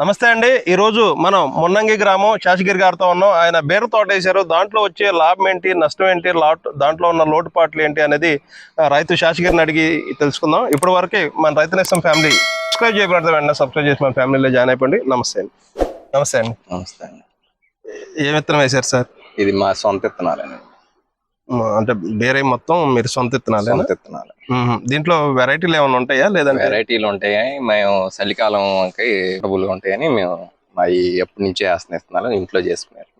నమస్తే అండి. ఈ రోజు మనం మున్నంగి గ్రామం శాసగిరి గారితో ఉన్నాం. ఆయన బీర తోట వేశారు దాంట్లో వచ్చే లాభం ఏంటి? నష్టం ఏంటి? లాట్ దాంట్లో ఉన్న లోటుపాట్లు ఏంటి అనేది రైతు శాసగిరిని అడిగి తెలుసుకుందాం. ఇప్పటి వరకే మన రైతు నేస్తం ఫ్యామిలీ సబ్స్క్రైబ్ చేయబడితే వెంటనే సబ్స్క్రైబ్ చేసి మన ఫ్యామిలీలో జాయిన్ అయిపోండి. నమస్తే అండి. నమస్తే అండి. నమస్తే అండి. ఏ విత్తనం వేశారు సార్? ఇది మా సొంత విత్తనాలండి. అంటే బేరే మొత్తం మీరు సొంత విత్తనాలేనా సొంత విత్తనాలు. మ్మ్. దీంట్లో వెరైటీలు ఏమైనా ఉంటాయా లేదంటే? వెరైటీలు ఉంటాయి? మేము చలికాలంకి డబ్బులు ఉంటాయని మేము మా ఎప్పటి నుంచే వేస్తున్న విత్తనాలు ఇంట్లో చేసుకునే విత్తనాలు.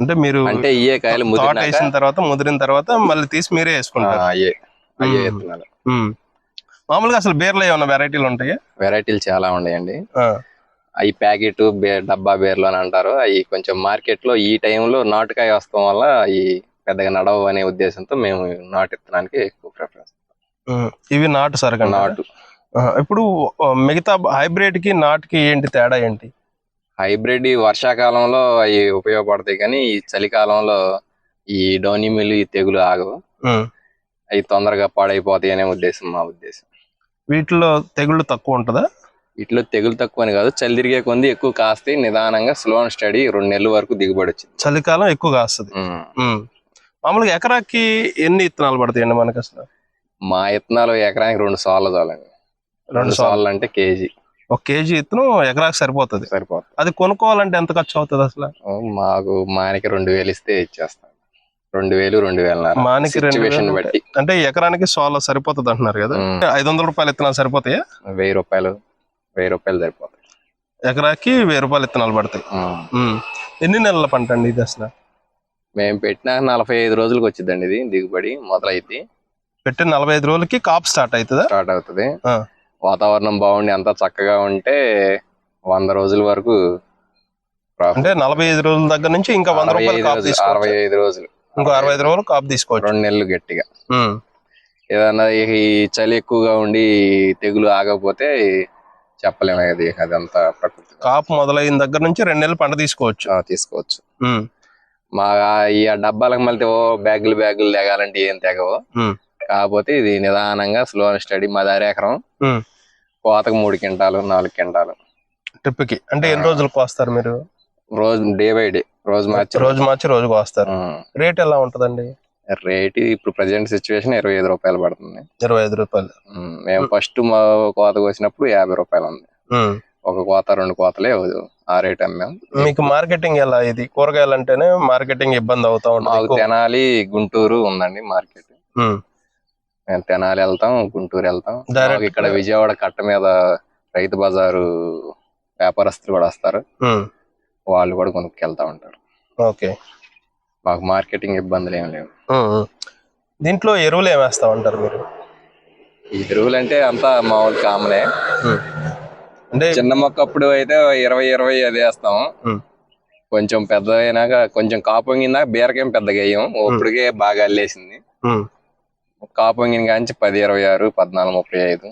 అంటే మీరు అంటే ఇయే కాయలు తోట వేసిన తర్వాత ముదిరిన తర్వాత మళ్ళీ తీసి మీరే వేసుకుంటారు. అయ్యే అయ్యే మ్మ్. మామూలుగా అసలు బీర్లో ఏమైనా వెరైటీలు ఉంటాయా? వెరైటీలు చాలా ఉన్నాయండి. అవి ప్యాకెట్ డబ్బా బేర్లు అని అంటారు. అవి కొంచెం మార్కెట్లో ఈ టైంలో నాటుకాయ వస్తాం వల్ల అవి పెద్దగా నడవు అనే ఉద్దేశంతో మేము నాటు విత్తనానికి ఎక్కువ ప్రిఫరెన్స్ ఇవి నాటు సరకండి నాటు. ఇప్పుడు మిగతా హైబ్రిడ్కి నాటుకి ఏంటి తేడా ఏంటి? హైబ్రిడ్ ఈ వర్షాకాలంలో అవి ఉపయోగపడతాయి కానీ ఈ చలికాలంలో ఈ డౌనీ మిల్ ఈ తెగులు ఆగవు. అవి తొందరగా పాడైపోతాయి అనే ఉద్దేశం మా ఉద్దేశం. వీటిలో తెగుళ్ళు తక్కువ ఉంటుందా? వీటిలో తెగులు తక్కువ అని కాదు చలి తిరిగే కొంది ఎక్కువ కాస్తాయి. నిదానంగా స్లో అండ్ స్టడీ రెండు నెలల వరకు దిగుబడి వచ్చింది. చలికాలం ఎక్కువ కాస్తుంది. మామూలుగా ఎకరాకి ఎన్ని ఇత్తనాలు పడతాయండి మనకి అసలు? మా విత్తనాలు ఎకరానికి రెండు సార్లు చాలండి. రెండు సార్లు. అంటే కేజీ. ఒక కేజీ ఇత్తనం ఎకరాకి సరిపోతుంది. సరిపోతుంది. అది కొనుక్కోవాలంటే ఎంత ఖర్చు అవుతుంది అసలు? మాకు మానికి రెండు వేలు ఇస్తే ఇచ్చేస్తాం. రెండు వేలు రెండు వేల మానికి రెండు బట్టి. అంటే ఎకరానికి సోలో సరిపోతుంది అంటున్నారు కదా. ఐదు వందల రూపాయలు ఇత్తనాలు సరిపోతాయా? వెయ్యి రూపాయలు వెయ్యి రూపాయలు సరిపోతాయి. ఎకరాకి వెయ్యి రూపాయలు ఇత్తనాలు పడతాయి. ఎన్ని నెలల పంట అండి ఇది అసలు? మేము పెట్టిన నలభై ఐదు రోజులకు వచ్చిందండి ఇది దిగుబడి మొదలైద్ది. పెట్టిన నలభై ఐదు రోజులకి కాప్ స్టార్ట్ అవుతుందా? స్టార్ట్ అవుతుంది. వాతావరణం బాగుండి అంతా చక్కగా ఉంటే వంద రోజుల వరకు. అంటే నలభై ఐదు రోజుల దగ్గర నుంచి ఇంకా వంద అరవై రూపాయలు అరవై ఐదు రోజులు. ఇంకో అరవై ఐదు రోజులు కాపు తీసుకోవచ్చు. రెండు నెలలు గట్టిగా. ఏదన్నా ఈ చలి ఎక్కువగా ఉండి తెగులు ఆగకపోతే చెప్పలేము అది అదంతా ప్రకృతి. కాపు మొదలైన దగ్గర నుంచి రెండు నెలలు పంట తీసుకోవచ్చు. తీసుకోవచ్చు. మా ఈ డబ్బాలకు మళ్ళీ ఓ బ్యాగులు బ్యాగులు తెగాలంటే ఏం తెగవు. కాకపోతే ఇది నిదానంగా స్లో అండ్ స్టడీ మా దారి ఎకరం. కోతకు మూడు క్వింటాలు నాలుగు క్వింటాలు. ట్రిప్కి అంటే ఎన్ని రోజులకు వస్తారు మీరు? రోజు డే బై డే. రోజు మార్చి. రోజు మార్చి రోజుకు వస్తారు ఉమ్. రేట్ ఎలా ఉంటదండి? రేట్ ఇప్పుడు ప్రజెంట్ సిచ్యువేషన్ ఇరవై ఐదు రూపాయలు పడుతుంది. ఇరవై ఐదు రూపాయలు. మేము ఫస్ట్ మా కోతకు వచ్చినప్పుడు యాభై రూపాయలు ఉంది. ఒక కోత రెండు కోతలే ఆ రేట్ అమ్మాం మీకు మార్కెటింగ్ ఎలా ఇది కూరగాయలు అంటేనే మార్కెటింగ్ ఇబ్బంది అవుతా మాకు ఉంటుంది. తెనాలి గుంటూరు ఉందండి మార్కెట్ ఉమ్. మేము తెనాలి వెళ్తాం గుంటూరు వెళ్తాం Direct మాకు ఇక్కడ విజయవాడ కట్ట మీద రైతు బజారు వ్యాపారస్తులు కూడా వస్తారు ఉమ్. వాళ్ళు కూడా కొనుక్కెళ్తా ఉంటారు ఓకే మాకు మార్కెటింగ్ ఇబ్బందులు ఏం లేవు ఉమ్, ఉమ్. దీంట్లో ఎరువులు ఏం వేస్తా ఉంటారు మీరు ఈ ఎరువులు అంటే అంతా మామూలు కామనే ఉమ్. అంటే చిన్న మొక్క అప్పుడు అయితే ఇరవై ఇరవై అది వేస్తాం. కొంచెం పెద్ద అయినాక కొంచెం కాపు వంగిందాక బీరకేం పెద్దగా వేయం ఇప్పటికే బాగా అల్లేసింది ఉమ్. కాపు వంగిన కాంచి పది ఇరవై ఆరు పద్నాలుగు ముప్పై ఐదు.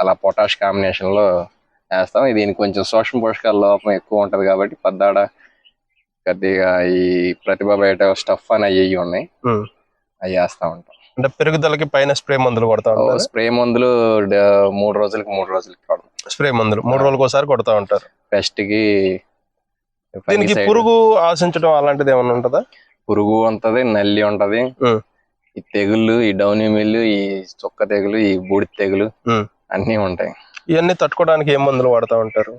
అలా పొటాష్ కాంబినేషన్లో వేస్తాం దీనికి కొంచెం సూక్ష్మ పోషకాల లోపం ఎక్కువ ఉంటది కాబట్టి పద్దాడ కొద్దిగా ఈ ప్రతిభ బయట స్టఫ్ అని అవి ఉన్నాయి. అవి వేస్తా ఉంటాం అంటే పెరుగుదలకి పైన స్ప్రే మందులు కొడతా ఉంటారు. స్ప్రే మందులు మూడు రోజులకి మూడు రోజులకి స్ప్రే మందులు మూడు రోజులకు ఒకసారి కొడతా ఉంటారు. పెస్ట్కి దీనికి పురుగు ఆశించడం అలాంటిది ఏమైనా ఉంటుందా? పురుగు ఉంటది నల్లి ఉంటది. ఈ తెగుళ్ళు ఈ డౌనీ మిల్లు ఈ చుక్క తెగులు ఈ బూడి తెగులు. అన్నీ ఉంటాయి. ఇవన్నీ తట్టుకోవడానికి ఏం మందులు వాడుతూ ఉంటారు?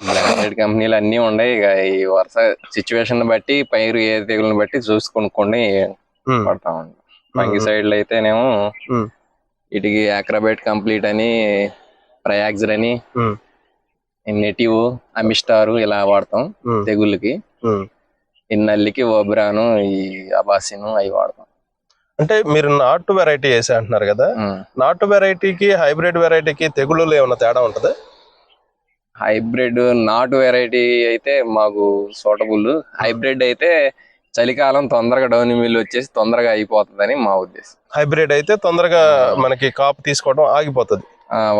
బ్రాండెడ్ కంపెనీలు అన్నీ ఉన్నాయి ఇక ఈ వరుస సిచ్యువేషన్ బట్టి పైరు ఏ తెగులను బట్టి చూసి కొనుక్కొని. పడతా ఉంటాం. ఫంగి సైడ్లు అయితేనేమో ఉమ్. వీటికి అక్రబైట్ కంప్లీట్ అని ప్రయాక్జర్ అని. నెటివ్ అమిస్టారు ఇలా వాడతాం. తెగుళ్ళకి ఉమ్. ఈ నల్లికి ఓబ్రాను ఈ అబాసిను అవి వాడతాం అంటే మీరు నాటు వెరైటీ వేసా అంటున్నారు కదా. నాటు వెరైటీకి హైబ్రిడ్ వెరైటీకి తెగుళ్ళు ఏమైనా తేడా ఉంటుందా హైబ్రిడ్ నాటు వెరైటీ అయితే మాకు సూటబుల్ హైబ్రిడ్ అయితే చలికాలం తొందరగా డౌన్ మిల్ వచ్చేసి తొందరగా అయిపోతుందని మా ఉద్దేశం. హైబ్రిడ్ అయితే తొందరగా మనకి కాపు తీసుకోవడం ఆగిపోతుంది.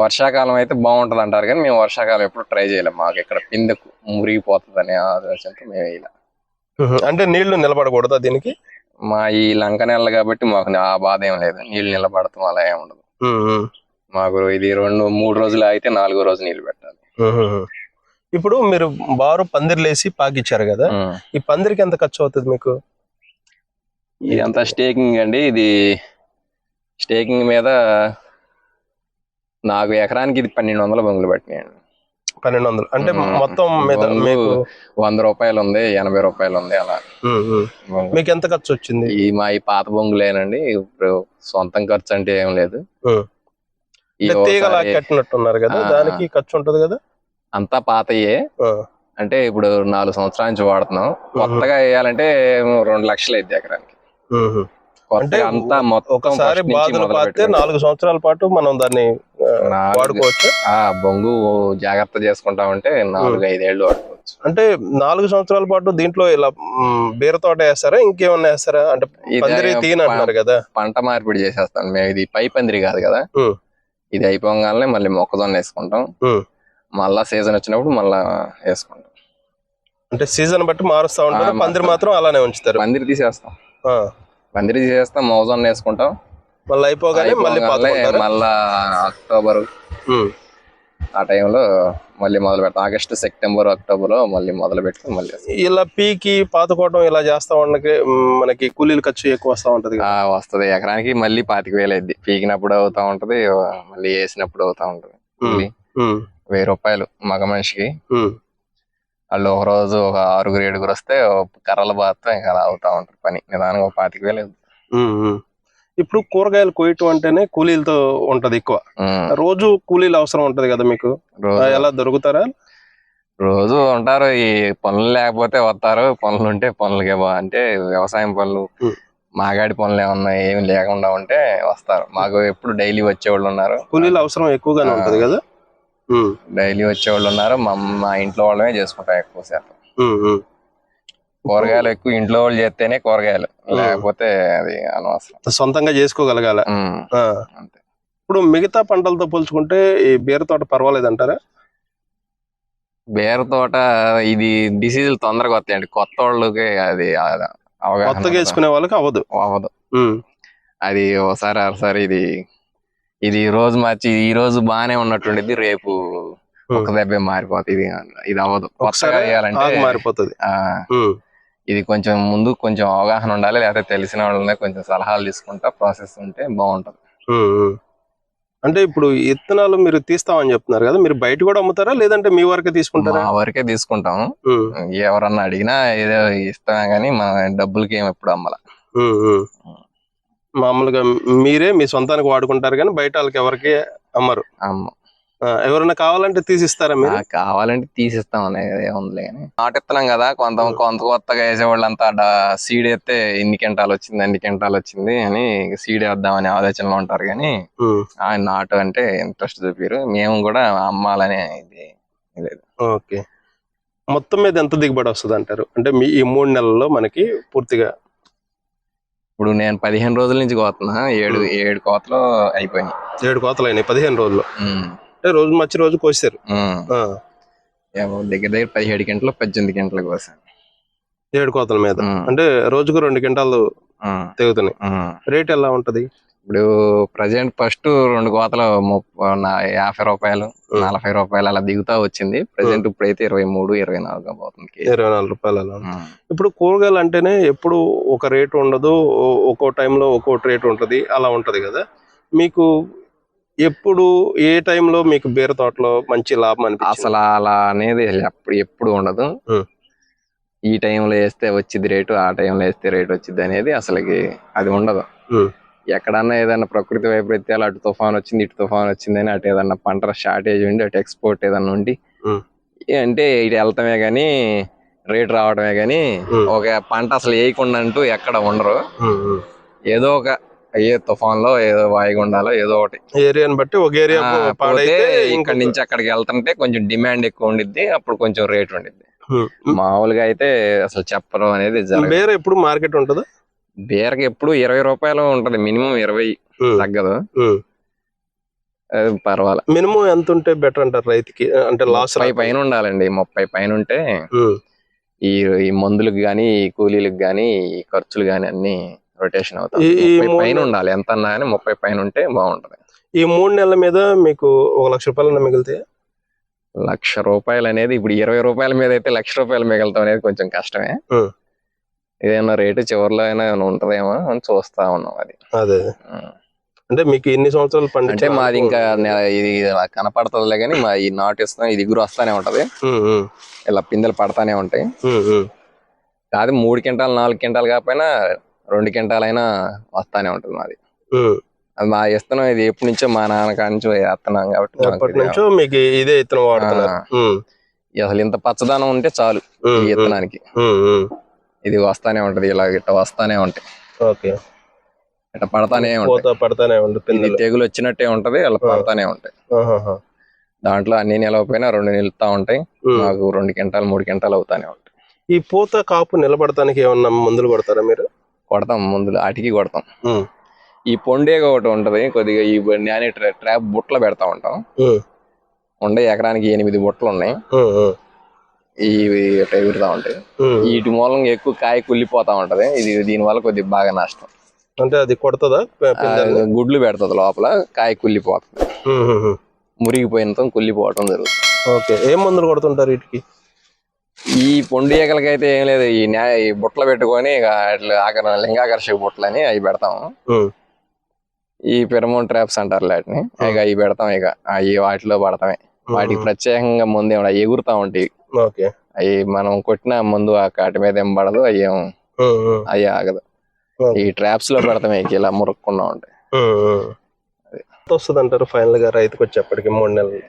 వర్షాకాలం అయితే బాగుంటది అంటారు కానీ మేము వర్షాకాలం ఎప్పుడు ట్రై చేయలేం. మాకు ఇక్కడ పిందె మురిగిపోతుంది అనే ఆలోచనతో మేము వేయలేం. అంటే నీళ్ళు నిలబడకూడదా దీనికి? మా ఈ లంక నెల కాబట్టి మాకు ఆ బాధ ఏం లేదు. నీళ్ళు నిలబడతాం అలా ఏం ఉండదు. మాకు ఇది రెండు మూడు రోజులు అయితే నాలుగో రోజు నీళ్ళు పెట్టాలి. ఇప్పుడు మీరు బారు పందిర్లేసి పాకిచ్చారు కదా. ఈ పందిరికి ఎంత ఖర్చు అవుతుంది మీకు? ఇదంతా స్టేకింగ్ అండి ఇది స్టేకింగ్ మీద నాకు ఎకరానికి ఇది పన్నెండు వందల బొంగులు పట్టినాయండి పన్నెండు వందలు. అంటే. మొత్తం మీద మీకు వంద రూపాయలు ఉంది ఎనభై రూపాయలు ఉంది అలా. మీకు ఎంత ఖర్చు వచ్చింది? ఈ మా ఈ పాత బొంగులేనండి ఇప్పుడు సొంతం ఖర్చు అంటే ఏం లేదు. తీగలా కట్టినట్టున్నారు కదా. దానికి ఖర్చు ఉంటది కదా? అంతా పాతయే. అంటే ఇప్పుడు నాలుగు సంవత్సరాల నుంచి వాడుతున్నాం. కొత్తగా వేయాలంటే రెండు లక్షలు అయింది ఎకరానికి. అంటే అంతా మొత్తం ఒకసారి బాధలు పాతే. నాలుగు సంవత్సరాల పాటు మనం దాన్ని వాడుకోవచ్చు. ఆ బొంగు జాగ్రత్త చేసుకుంటా ఉంటే నాలుగు ఐదేళ్ళు వాడుకోవచ్చు. అంటే నాలుగు సంవత్సరాల పాటు దీంట్లో ఇలా బీర తోట వేస్తారా ఇంకేమన్నా వేస్తారా? అంటే పందిరి తీయని అంటున్నారు కదా. పంట మార్పిడి చేసేస్తాం మేము ఇది పై పందిరి కాదు కదా. ఇది అయిపోగానే మళ్ళీ మొక్కజొన్న వేసుకుంటాం. మళ్ళా సీజన్ వచ్చినప్పుడు మళ్ళా వేసుకుంటాం. అంటే సీజన్ బట్టి మారుస్తా ఉంటారు పందిరి. మాత్రం అలానే ఉంచుతారు. పందిరి తీసేస్తాం. పందిరి తీసేస్తాం మొక్కజొన్న వేసుకుంటాం. మళ్ళీ అయిపోగానే మళ్ళీ మళ్ళా అక్టోబర్. ఆ టైంలో మళ్ళీ మొదలు పెడతాం. ఆగస్టు సెప్టెంబర్ అక్టోబర్లో మళ్ళీ మొదలు పెట్టుకుని మళ్ళీ. ఇలా పీకి పాతుకోవడం ఇలా చేస్తా ఉండకి మనకి కూలీల ఖర్చు ఎక్కువ వస్తా ఉంటది వస్తది. ఎకరానికి మళ్ళీ పాతిక వేలు అయింది పీకినప్పుడు అవుతా ఉంటది మళ్ళీ వేసినప్పుడు అవుతా ఉంటది. వెయ్యి రూపాయలు మగ మనిషికి. వాళ్ళు ఒక రోజు ఒక ఆరుగురు ఏడుగురు వస్తే కర్రల బాత్తో ఇంకా అలా అవుతా ఉంటారు పని. నిదానంగా ఒక పాతిక వేలు. ఇప్పుడు కూరగాయలు కోయటం అంటేనే కూలీలతో ఉంటది ఎక్కువ. రోజు కూలీలు అవసరం ఉంటది కదా మీకు? ఎలా దొరుకుతారా? రోజు ఉంటారు. ఈ పనులు లేకపోతే వస్తారు. పనులు ఉంటే పనులకే బా అంటే వ్యవసాయం పనులు. మాగాడి పనులు ఏమన్నా ఏమి లేకుండా ఉంటే వస్తారు. మాకు ఎప్పుడు డైలీ వచ్చేవాళ్ళు ఉన్నారు. కూలీల అవసరం ఎక్కువగానే. ఉంటది కదా? డైలీ వచ్చేవాళ్ళు ఉన్నారు మా ఇంట్లో వాళ్ళమే చేసుకుంటాం ఎక్కువ శాతం. కూరగాయలు ఎక్కువ ఇంట్లో వాళ్ళు చేస్తేనే కూరగాయలు లేకపోతే అది అనవసరం. సొంతంగా చేసుకోగలగాల. అంతే. ఇప్పుడు మిగతా పంటలతో పోల్చుకుంటే ఈ బీర తోట పర్వాలేదు అంటారా బీర తోట ఇది డిసీజులు తొందరగా వస్తాయండి. కొత్త వాళ్ళకి అది కొత్తగా. వేసుకునే వాళ్ళకి అవ్వదు. అవ్వదు. అది ఒకసారి అరసారి ఇది ఇది ఈ రోజు మార్చి ఈ రోజు బాగానే ఉన్నట్టుండిద్ది. రేపు ఒక దెబ్బే మారిపోతుంది. ఇది ఇది అవ్వదు. కొత్తగా మారిపోతుంది. ఇది కొంచెం ముందు కొంచెం అవగాహన ఉండాలి. లేకపోతే తెలిసిన వాళ్ళనే కొంచెం సలహాలు తీసుకుంటా ప్రాసెస్ ఉంటే బాగుంటది. అంటే ఇప్పుడు ఇత్తనాలు మీరు తీస్తామని చెప్తున్నారు కదా మీరు బయట కూడా అమ్ముతారా? లేదంటే మీ వరకే తీసుకుంటారా? మా వరకే తీసుకుంటాం ఎవరన్నా అడిగినా ఏదో ఇస్తామే కానీ మన డబ్బులకి ఏమి ఎప్పుడు అమ్మల. మామూలుగా మీరే మీ సొంతానికి వాడుకుంటారు కానీ బయట వాళ్ళకి ఎవరికి అమ్మరు. అమ్మ. ఎవరైనా కావాలంటే తీసిస్తారా మీరు? కావాలంటే తీసిస్తాం అనేది కానీ. నాటిస్తున్నాం కదా కొంత కొంత కొత్తగా వేసేవాళ్ళంతా సీడ్ వేస్తే ఇన్ని కింటాలు వచ్చింది అన్ని కింటాలు వచ్చింది అని సీడ్ వేద్దామనే ఆలోచనలో ఉంటారు కానీ ఉమ్, ఆ నాటు అంటే ఇంట్రెస్ట్ చూపారు. మేము కూడా అమ్మాలనే ఇది లేదు ఓకే. మొత్తం మీద ఎంత దిగుబడి వస్తుంది అంటారు అంటే మీ ఈ మూడు నెలల్లో మనకి పూర్తిగా ఇప్పుడు నేను పదిహేను రోజుల నుంచి కోతున్నా. ఏడు ఏడు కోతలు అయిపోయినాయి. ఏడు కోతలు అయినాయి పదిహేను రోజులు అంటే రోజు మర్చి రోజు కోసారు. దగ్గర దగ్గర పదిహేడు గంటలు పద్దెనిమిది గంటలు కోసాను. ఏడు కోతల మీద. అంటే రోజుకు రెండు ఉమ్, తెగుతున్నాయి. రేట్ ఎలా ఉంటది? ఇప్పుడు ప్రజెంట్ ఫస్ట్ రెండు కోతలు యాభై రూపాయలు నలభై రూపాయలు అలా దిగుతా వచ్చింది ప్రజెంట్ ఇప్పుడైతే ఇరవై మూడు ఇరవై నాలుగు పోతుంది. ఇరవై నాలుగు రూపాయలు అలా. ఇప్పుడు కూరగాయలు అంటేనే ఎప్పుడు ఒక రేటు ఉండదు ఒక్కో టైంలో ఒక్కోటి రేటు ఉంటది అలా ఉంటది కదా మీకు ఎప్పుడు ఏ టైంలో మీకు బీర తోటలో మంచి లాభం అనిపిస్తుంది అసలు అలా అనేది ఎప్పుడు ఎప్పుడు ఉండదు. ఈ టైంలో వేస్తే వచ్చింది రేటు ఆ టైంలో వేస్తే రేటు వచ్చింది అనేది అసలుకి అది ఉండదు. ఎక్కడన్నా ఏదన్నా ప్రకృతి వైపరీత్యాలు అటు తుఫాన్ వచ్చింది ఇటు తుఫాన్ వచ్చింది అని అటు ఏదన్నా పంట షార్టేజ్ ఉండి అటు ఎక్స్పోర్ట్ ఏదన్నా ఉండి అంటే ఇటు వెళ్తామే గానీ రేట్ రావడమే గానీ ఉమ్. ఒక పంట అసలు వేయకుండా అంటూ ఎక్కడ ఉండరు. ఏదో ఒక ఏ తుఫాన్లో ఏదో వాయుగుండాలో ఏదో ఒకటి ఏరియాని బట్టి ఒక ఏరియా పోతే ఇక్కడ ఇంకొక- నుంచి అక్కడికి వెళ్తుంటే కొంచెం డిమాండ్ ఎక్కువ ఉండిద్ది అప్పుడు కొంచెం రేట్ ఉండిద్ది. మామూలుగా అయితే అసలు చెప్పడం అనేది బీర ఎప్పుడు మార్కెట్ ఉంటుందా బీరకి ఎప్పుడు ఇరవై రూపాయలు ఉంటది మినిమం ఇరవై తగ్గదు. పర్వాలేదు మినిమం ఎంత ఉంటే బెటర్ అంటారు రైతుకి? అంటే లాస్ ముప్పై పైన ఉండాలండి ముప్పై పైన ఉంటే ఈ ఈ మందులకు గాని ఈ కూలీలకు గాని ఈ ఖర్చులు గాని అన్ని రొటేషన్ అవుతాయి. ముప్పై పైన ఉండాలి ఎంత అన్నా కానీ ముప్పై పైన ఉంటే బాగుంటది. ఈ మూడు నెలల మీద మీకు ఒక లక్ష రూపాయలు మిగిలితే లక్ష రూపాయలు అనేది ఇప్పుడు ఇరవై రూపాయల మీద అయితే లక్ష రూపాయలు మిగలటం అనేది కొంచెం కష్టమే. ఏదైనా రేటు చివరిలో అయినా ఏమైనా ఉంటదేమో అని చూస్తా ఉన్నాం అది. అదే. అంటే మీకు ఇన్ని సంవత్సరాలు అంటే పండించే మాది ఇంకా ఇది కనపడుతుందిలే కానీ మా ఈ నాటు ఇస్తాం ఇది ఎగురు వస్తానే ఉంటది. ఇలా పిందెలు పడతానే ఉంటాయి. కాదు మూడు క్వింటాలు నాలుగు క్వింటాలు కాకపోయినా రెండు క్వింటాలైనా వస్తానే ఉంటుంది మాది. అది మా ఇస్తున్నాం ఇది ఎప్పటి నుంచో మా నాన్న కాడి నుంచి వేస్తున్నాం కాబట్టి మాకు ఇది- అసలు ఇంత పచ్చదనం ఉంటే చాలు ఈ ఉమ్. ఇది వస్తానే ఉంటది ఇలా ఇట్ట వస్తానే ఉంటాయి. ఓకే. ఇట్ట పడతానే ఉంటాయి. పడతానే ఉంది ఇది పిందెలు తెగులు వచ్చినట్టే ఉంటది అలా పడతానే ఉంటాయి. ఆహాహా. దాంట్లో అన్ని నిలవపోయినా రెండు నిలుతా ఉంటాయి ఉమ్. మాకు రెండు క్వింటాలు మూడు క్వింటాలు అవుతానే ఉంటాయి. ఈ పూత కాపు నిలబడటానికి ఏమన్నా మందులు కొడతారా మీరు? కొడతాం ముందు అటికి కొడతాం. ఉమ్, ఈ పొండేగా ఒకటి ఉంటది కొద్దిగా ఈ నాని ట్రాప్ బుట్టలు పెడతా ఉంటాం. ఉమ్, ఉండే ఎకరానికి ఎనిమిది బుట్టలు ఉన్నాయి. ఉమ్, ఉమ్, ఇవి ఇట్ట ఎగురుతా ఉంటాయి. వీటి మూలంగా ఎక్కువ కాయ కుళ్ళిపోతా ఉంటది. ఇది దీని వల్ల కొద్దిగా బాగా నష్టం. అంటే అది కొడుతుందా? గుడ్లు పెడుతుంది లోపల కాయ కుళ్ళిపోతుంది. ఉమ్. మురిగిపోయినతో కుళ్ళిపోవటం జరుగుతుంది. ఓకే. ఏం మందులు కొడుతుంటారు వీటికి? ఈ పొండు ఈగలకైతే ఏం లేదు. ఈ న్యా ఈ బుట్టలు పెట్టుకొని ఇక అట్లా ఆకర లింగాకర్షక బుట్టలని అవి పెడతాము ఈ పిరమోన్ ట్రాప్స్ అంటారు వాటిని. ఇక అవి పెడతాం ఇక. అవి వాటిలో పడతామే. వాటికి ప్రత్యేకంగా ముందు ఎగురుతా ఉంటాయి ఓకే. అవి మనం కొట్టిన ముందు ఆ కాటి మీద ఏం పడదు అవి ఏం ఉమ్, అవి ఆగదు. ఈ ట్రాప్స్లో పెడతాం ఇక ఇలా మురక్కుండా ఉంటాయి. వస్తుంది అంటారు ఫైనల్గా రైతుకు వచ్చేప్పటికి మూడు నెలలు?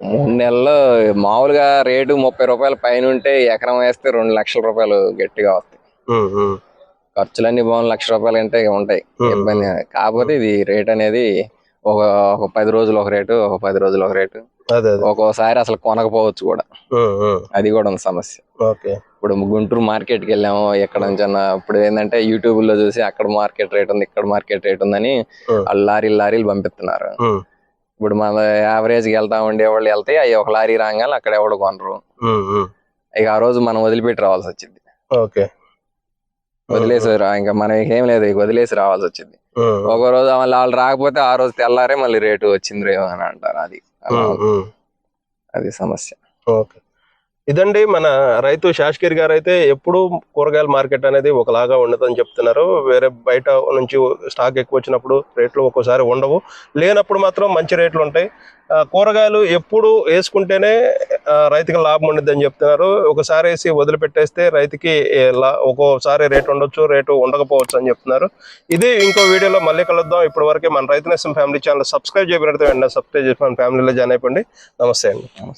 మూడు నెలల్లో మామూలుగా రేటు ముప్పై రూపాయల పైన ఉంటే ఎకరం వేస్తే రెండు లక్షల రూపాయలు గట్టిగా వస్తాయి. ఖర్చులన్నీ బాగుంది లక్ష రూపాయలు అంటే ఉంటాయి. ఇబ్బంది కాకపోతే ఇది రేట్ అనేది ఒక ఒక పది రోజులు ఒక రేటు ఒక పది రోజులు ఒక రేటు. ఒక్కోసారి అసలు కొనకపోవచ్చు కూడా. అది కూడా ఉంది సమస్య. ఇప్పుడు గుంటూరు మార్కెట్కి వెళ్ళాము ఎక్కడ నుంచి ఇప్పుడు ఏంటంటే యూట్యూబ్లో చూసి అక్కడ మార్కెట్ రేట్ ఉంది ఇక్కడ మార్కెట్ రేట్ ఉందని లారీలు లారీలు పంపిస్తున్నారు. ఇప్పుడు మన యావరేజ్కి వెళ్తా ఉండే వాళ్ళు వెళ్తే అవి ఒక లారీ రాగానే అక్కడ ఎవడు కొనరు. ఇక ఆ రోజు మనం వదిలిపెట్టి రావాల్సి వచ్చింది. ఓకే. వదిలేసి ఇంకా మనం ఏం లేదు ఇక వదిలేసి రావాల్సి వచ్చింది. ఒక రోజు వాళ్ళు వాళ్ళు రాకపోతే ఆ రోజు తెల్లారే మళ్ళీ రేటు వచ్చింది రేమో అని అంటారు అది. అది సమస్య. ఓకే. ఇదండి మన రైతు శాస్కిర్ గారు అయితే ఎప్పుడు కూరగాయల మార్కెట్ అనేది ఒకలాగా ఉండదని చెప్తున్నారు. వేరే బయట నుంచి స్టాక్ ఎక్కువ వచ్చినప్పుడు రేట్లు ఒక్కోసారి ఉండవు. లేనప్పుడు మాత్రం మంచి రేట్లు ఉంటాయి. కూరగాయలు ఎప్పుడు వేసుకుంటేనే రైతుకి లాభం ఉండిద్దని చెప్తున్నారు. ఒకసారి వేసి వదిలిపెట్టేస్తే రైతుకి ఒక్కోసారి రేటు ఉండొచ్చు రేటు ఉండకపోవచ్చు అని చెప్తున్నారు. ఇది ఇంకో వీడియోలో మళ్ళీ కలుద్దాం. ఇప్పటి వరకే మన Rythu Nestham family channel subscribe చేయబడితే వెంటనే సబ్స్క్రైబ్ చేసి మన ఫ్యామిలీలో జాయిన్ అయిపోండి. నమస్తే అండి.